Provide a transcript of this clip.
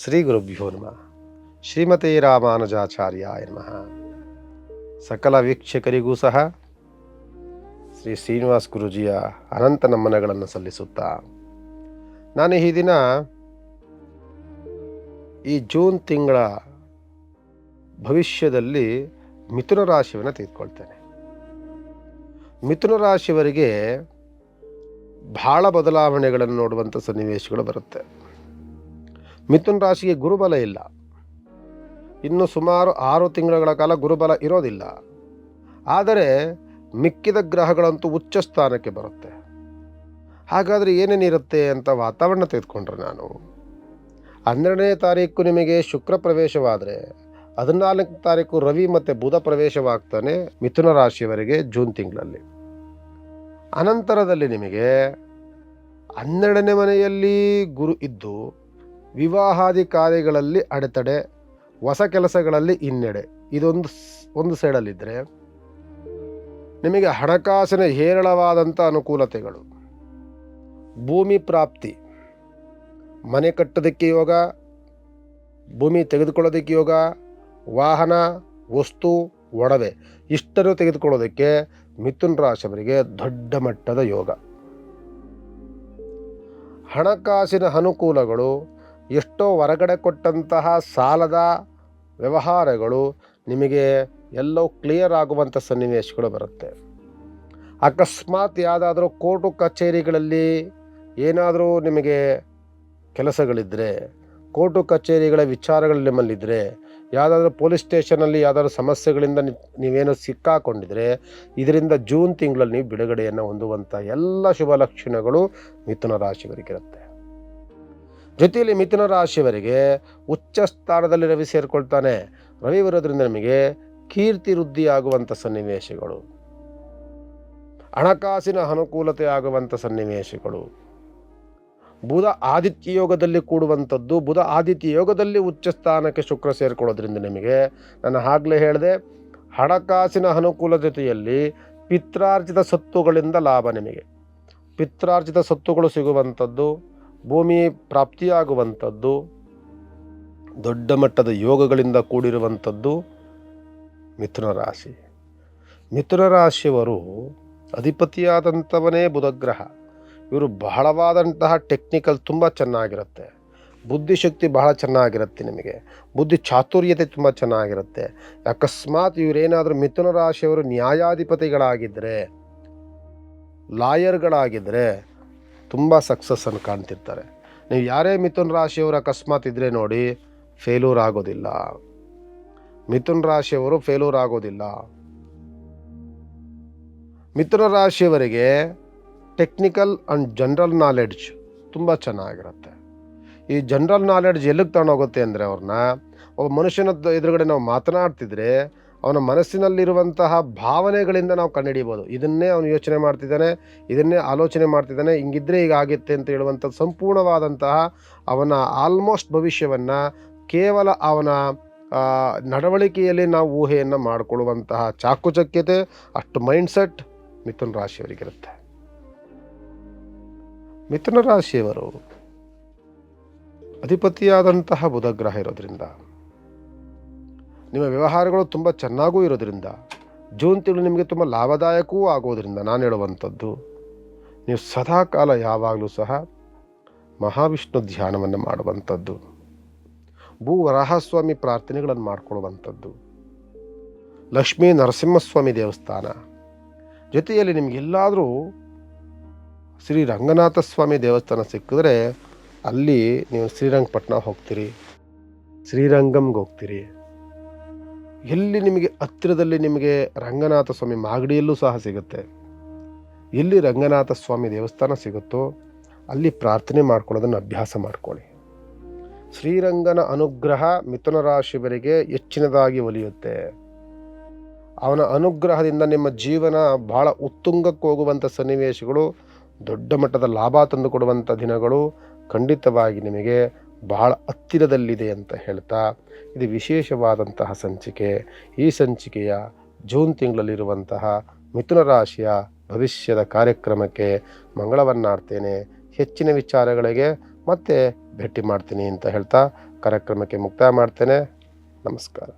ಶ್ರೀ ಗುರುಭ್ಯೋ ನಮಃ. ಶ್ರೀಮತಿ ರಾಮಾನುಜಾಚಾರ್ಯಾಯ ನಮಃ. ಸಕಲ ವೀಕ್ಷಕರಿಗೂ ಸಹ ಶ್ರೀ ಶ್ರೀನಿವಾಸ್ ಗುರುಜಿಯ ಅನಂತ ನಮನಗಳನ್ನು ಸಲ್ಲಿಸುತ್ತಾ, ನಾನು ಈ ದಿನ ಈ ಜೂನ್ ತಿಂಗಳ ಭವಿಷ್ಯದಲ್ಲಿ ಮಿಥುನ ರಾಶಿಯನ್ನು ತೆಗೆದುಕೊಳ್ತೇನೆ. ಮಿಥುನ ರಾಶಿಯವರಿಗೆ ಬಹಳ ಬದಲಾವಣೆಗಳನ್ನು ನೋಡುವಂಥ ಸನ್ನಿವೇಶಗಳು ಬರುತ್ತೆ. ಮಿಥುನ ರಾಶಿಗೆ ಗುರುಬಲ ಇಲ್ಲ. ಇನ್ನು ಸುಮಾರು ಆರು ತಿಂಗಳ ಕಾಲ ಗುರುಬಲ ಇರೋದಿಲ್ಲ. ಆದರೆ ಮಿಕ್ಕಿದ ಗ್ರಹಗಳಂತೂ ಉಚ್ಚ ಸ್ಥಾನಕ್ಕೆ ಬರುತ್ತೆ. ಹಾಗಾದರೆ ಏನೇನಿರುತ್ತೆ ಅಂತ ವಾತಾವರಣ ತೆಗೆದುಕೊಂಡ್ರೆ ನಾನು? ಹನ್ನೆರಡನೇ ತಾರೀಕು ನಿಮಗೆ ಶುಕ್ರ ಪ್ರವೇಶವಾದರೆ ಹದಿನಾಲ್ಕು ತಾರೀಕು ರವಿ ಮತ್ತು ಬುಧ ಪ್ರವೇಶವಾಗ್ತಾನೆ ಮಿಥುನ ರಾಶಿಯವರೆಗೆ ಜೂನ್ ತಿಂಗಳಲ್ಲಿ. ಅನಂತರದಲ್ಲಿ ನಿಮಗೆ ಹನ್ನೆರಡನೇ ಮನೆಯಲ್ಲಿ ಗುರು ಇದ್ದು ವಿವಾಹಾದಿ ಕಾರ್ಯಗಳಲ್ಲಿ ಅಡೆತಡೆ, ಹೊಸ ಕೆಲಸಗಳಲ್ಲಿ ಹಿನ್ನಡೆ. ಇದೊಂದು ಒಂದು ಸೈಡಲ್ಲಿದ್ದರೆ ನಿಮಗೆ ಹಣಕಾಸಿನ ಹೇರಳವಾದಂಥ ಅನುಕೂಲತೆಗಳು. ಭೂಮಿ ಪ್ರಾಪ್ತಿ, ಮನೆ ಕಟ್ಟೋದಕ್ಕೆ ಯೋಗ, ಭೂಮಿ ತೆಗೆದುಕೊಳ್ಳೋದಕ್ಕೆ ಯೋಗ, ವಾಹನ, ವಸ್ತು, ಒಡವೆ ಇಷ್ಟನ್ನು ತೆಗೆದುಕೊಳ್ಳೋದಕ್ಕೆ ಮಿಥುನ್ ರಾಶಿಯವರಿಗೆ ದೊಡ್ಡ ಮಟ್ಟದ ಯೋಗ. ಹಣಕಾಸಿನ ಅನುಕೂಲಗಳು ಎಷ್ಟೋ ಹೊರಗಡೆ ಕೊಟ್ಟಂತಹ ಸಾಲದ ವ್ಯವಹಾರಗಳು ನಿಮಗೆ ಎಲ್ಲೋ ಕ್ಲಿಯರ್ ಆಗುವಂಥ ಸನ್ನಿವೇಶಗಳು ಬರುತ್ತೆ. ಅಕಸ್ಮಾತ್ ಯಾವುದಾದ್ರೂ ಕೋರ್ಟು ಕಚೇರಿಗಳಲ್ಲಿ ಏನಾದರೂ ನಿಮಗೆ ಕೆಲಸಗಳಿದ್ದರೆ ಕೋರ್ಟು ಕಚೇರಿಗಳ ವಿಚಾರಗಳು ನಿಮ್ಮಲ್ಲಿದ್ದರೆ ಯಾವುದಾದ್ರೂ ಪೊಲೀಸ್ ಸ್ಟೇಷನಲ್ಲಿ ಯಾವುದಾದ್ರೂ ಸಮಸ್ಯೆಗಳಿಂದ ನೀವೇನು ಸಿಕ್ಕಾಕೊಂಡಿದ್ರೆ, ಇದರಿಂದ ಜೂನ್ ತಿಂಗಳಲ್ಲಿ ನೀವು ಬಿಡುಗಡೆಯನ್ನು ಹೊಂದುವಂಥ ಎಲ್ಲ ಶುಭ ಲಕ್ಷಣಗಳು ಮಿಥುನ ರಾಶಿಯವರಿಗಿರುತ್ತೆ ಜೊತೆಯಲ್ಲಿ ಮಿಥುನ ರಾಶಿಯವರಿಗೆ ಉಚ್ಚ ಸ್ಥಾನದಲ್ಲಿ ರವಿ ಸೇರಿಕೊಳ್ತಾನೆ. ರವಿ ಬರೋದ್ರಿಂದ ನಿಮಗೆ ಕೀರ್ತಿ ವೃದ್ಧಿ ಆಗುವಂಥ ಸನ್ನಿವೇಶಗಳು. ಹಣಕಾಸಿನ ಅನುಕೂಲತೆ ಆಗುವಂಥ ಸನ್ನಿವೇಶಗಳು. ಬುಧ ಆದಿತ್ಯ ಯೋಗದಲ್ಲಿ ಕೂಡುವಂಥದ್ದು, ಬುಧ ಆದಿತ್ಯ ಯೋಗದಲ್ಲಿ ಉಚ್ಚ ಸ್ಥಾನಕ್ಕೆ ಶುಕ್ರ ಸೇರಿಕೊಳ್ಳೋದ್ರಿಂದ ನಿಮಗೆ ನಾನು ಆಗಲೇ ಹೇಳಿದೆ, ಹಣಕಾಸಿನ ಅನುಕೂಲ ಜೊತೆಯಲ್ಲಿ ಪಿತ್ರಾರ್ಜಿತ ಸತ್ತುಗಳಿಂದ ಲಾಭ ನಿಮಗೆ. ಪಿತ್ರಾರ್ಜಿತ ಸತ್ತುಗಳು ಸಿಗುವಂಥದ್ದು ಭೂಮಿ ಪ್ರಾಪ್ತಿಯಾಗುವಂಥದ್ದು, ದೊಡ್ಡ ಮಟ್ಟದ ಯೋಗಗಳಿಂದ ಕೂಡಿರುವಂಥದ್ದು ಮಿಥುನ ರಾಶಿ. ಮಿಥುನ ರಾಶಿಯವರು ಅಧಿಪತಿಯಾದಂಥವನೇ ಬುಧಗ್ರಹ. ಇವರು ಬಹಳವಾದಂತಹ ಟೆಕ್ನಿಕಲ್ ತುಂಬ ಚೆನ್ನಾಗಿರುತ್ತೆ. ಬುದ್ಧಿಶಕ್ತಿ ಬಹಳ ಚೆನ್ನಾಗಿರುತ್ತೆ ನಿಮಗೆ. ಬುದ್ಧಿ ಚಾತುರ್ಯತೆ ತುಂಬ ಚೆನ್ನಾಗಿರುತ್ತೆ. ಅಕಸ್ಮಾತ್ ಇವರೇನಾದರೂ ಮಿಥುನ ರಾಶಿಯವರು ನ್ಯಾಯಾಧಿಪತಿಗಳಾಗಿದ್ದರೆ ಲಾಯರ್ಗಳಾಗಿದ್ದರೆ ತುಂಬ ಸಕ್ಸಸ್ಸನ್ನು ಕಾಣ್ತಿರ್ತಾರೆ. ನೀವು ಯಾರೇ ಮಿಥುನ್ ರಾಶಿಯವರು ಅಕಸ್ಮಾತ್ ಇದ್ದರೆ ನೋಡಿ ಫೇಲೂರ್ ಆಗೋದಿಲ್ಲ. ಮಿಥುನ್ ರಾಶಿಯವರು ಫೇಲೂರ್ ಆಗೋದಿಲ್ಲ. ಮಿಥುನ ರಾಶಿಯವರಿಗೆ ಟೆಕ್ನಿಕಲ್ ಆ್ಯಂಡ್ ಜನರಲ್ ನಾಲೆಡ್ಜ್ ತುಂಬ ಚೆನ್ನಾಗಿರುತ್ತೆ. ಈ ಜನರಲ್ ನಾಲೆಡ್ಜ್ ಎಲ್ಲಿಗೆ ತಗೊಂಡೋಗುತ್ತೆ ಅಂದರೆ ಅವ್ರನ್ನ, ಒಬ್ಬ ಮನುಷ್ಯನ ಎದುರುಗಡೆ ನಾವು ಮಾತನಾಡ್ತಿದ್ರೆ ಅವನ ಮನಸ್ಸಿನಲ್ಲಿರುವಂತಹ ಭಾವನೆಗಳಿಂದ ನಾವು ಕಂಡುಹಿಡಿಬೋದು. ಇದನ್ನೇ ಅವನು ಯೋಚನೆ ಮಾಡ್ತಿದ್ದಾನೆ, ಇದನ್ನೇ ಆಲೋಚನೆ ಮಾಡ್ತಿದ್ದಾನೆ, ಹಿಂಗಿದ್ರೆ ಈಗ ಆಗುತ್ತೆ ಅಂತ ಹೇಳುವಂಥ ಸಂಪೂರ್ಣವಾದಂತಹ ಅವನ ಆಲ್ಮೋಸ್ಟ್ ಭವಿಷ್ಯವನ್ನು ಕೇವಲ ಅವನ ನಡವಳಿಕೆಯಲ್ಲಿ ನಾವು ಊಹೆಯನ್ನು ಮಾಡಿಕೊಳ್ಳುವಂತಹ ಚಾಕುಚಕ್ಯತೆ, ಅಷ್ಟು ಮೈಂಡ್ಸೆಟ್ ಮಿಥುನ ರಾಶಿಯವರಿಗಿರುತ್ತೆ. ಮಿಥುನ ರಾಶಿಯವರು ಅಧಿಪತಿಯಾದಂತಹ ಬುಧಗ್ರಹ ಇರೋದ್ರಿಂದ ನಿಮ್ಮ ವ್ಯವಹಾರಗಳು ತುಂಬ ಚೆನ್ನಾಗೂ ಇರೋದರಿಂದ, ಜೂನ್ ತಿಂಗಳು ನಿಮಗೆ ತುಂಬ ಲಾಭದಾಯಕವೂ ಆಗೋದರಿಂದ ನಾನು ಹೇಳುವಂಥದ್ದು, ನೀವು ಸದಾಕಾಲ ಯಾವಾಗಲೂ ಸಹ ಮಹಾವಿಷ್ಣು ಧ್ಯಾನವನ್ನು ಮಾಡುವಂಥದ್ದು, ಭೂ ವರಾಹಸ್ವಾಮಿ ಪ್ರಾರ್ಥನೆಗಳನ್ನು ಮಾಡಿಕೊಳ್ಳುವಂಥದ್ದು, ಲಕ್ಷ್ಮೀ ನರಸಿಂಹಸ್ವಾಮಿ ದೇವಸ್ಥಾನ, ಜೊತೆಯಲ್ಲಿ ನಿಮಗೆಲ್ಲಾದರೂ ಶ್ರೀ ರಂಗನಾಥ ಸ್ವಾಮಿ ದೇವಸ್ಥಾನ ಸಿಕ್ಕಿದ್ರೆ ಅಲ್ಲಿ ನೀವು ಶ್ರೀರಂಗಪಟ್ಟಣ ಹೋಗ್ತೀರಿ ಶ್ರೀರಂಗಮ್ಗೆ ಹೋಗ್ತೀರಿ. ಎಲ್ಲಿ ನಿಮಗೆ ಹತ್ತಿರದಲ್ಲಿ ನಿಮಗೆ ರಂಗನಾಥ ಸ್ವಾಮಿ ಮಾಗಡಿಯಲ್ಲೂ ಸಹ ಸಿಗುತ್ತೆ? ಎಲ್ಲಿ ರಂಗನಾಥ ಸ್ವಾಮಿ ದೇವಸ್ಥಾನ ಸಿಗುತ್ತೋ ಅಲ್ಲಿ ಪ್ರಾರ್ಥನೆ ಮಾಡ್ಕೊಳ್ಳೋದನ್ನು ಅಭ್ಯಾಸ ಮಾಡ್ಕೊಳ್ಳಿ. ಶ್ರೀರಂಗನ ಅನುಗ್ರಹ ಮಿಥುನ ರಾಶಿಯವರಿಗೆ ಹೆಚ್ಚಿನದಾಗಿ ಒಲಿಯುತ್ತೆ. ಅವನ ಅನುಗ್ರಹದಿಂದ ನಿಮ್ಮ ಜೀವನ ಬಹಳ ಉತ್ತುಂಗಕ್ಕೆ ಹೋಗುವಂಥ ಸನ್ನಿವೇಶಗಳು, ದೊಡ್ಡ ಮಟ್ಟದ ಲಾಭ ತಂದುಕೊಡುವಂಥ ದಿನಗಳು ಖಂಡಿತವಾಗಿ ನಿಮಗೆ ಬಹಳ ಹತ್ತಿರದಲ್ಲಿದೆ ಅಂತ ಹೇಳ್ತಾ ಇದು ವಿಶೇಷವಾದಂತಹ ಸಂಚಿಕೆ. ಈ ಸಂಚಿಕೆಯ ಜೂನ್ ತಿಂಗಳಲ್ಲಿರುವಂತಹ ಮಿಥುನ ರಾಶಿಯ ಭವಿಷ್ಯದ ಕಾರ್ಯಕ್ರಮಕ್ಕೆ ಮಂಗಳವನ್ನಾಡ್ತೇನೆ. ಹೆಚ್ಚಿನ ವಿಚಾರಗಳಿಗೆ ಮತ್ತೆ ಭೇಟಿ ಮಾಡ್ತೀನಿ ಅಂತ ಹೇಳ್ತಾ ಕಾರ್ಯಕ್ರಮಕ್ಕೆ ಮುಕ್ತಾಯ ಮಾಡ್ತೇನೆ. ನಮಸ್ಕಾರ.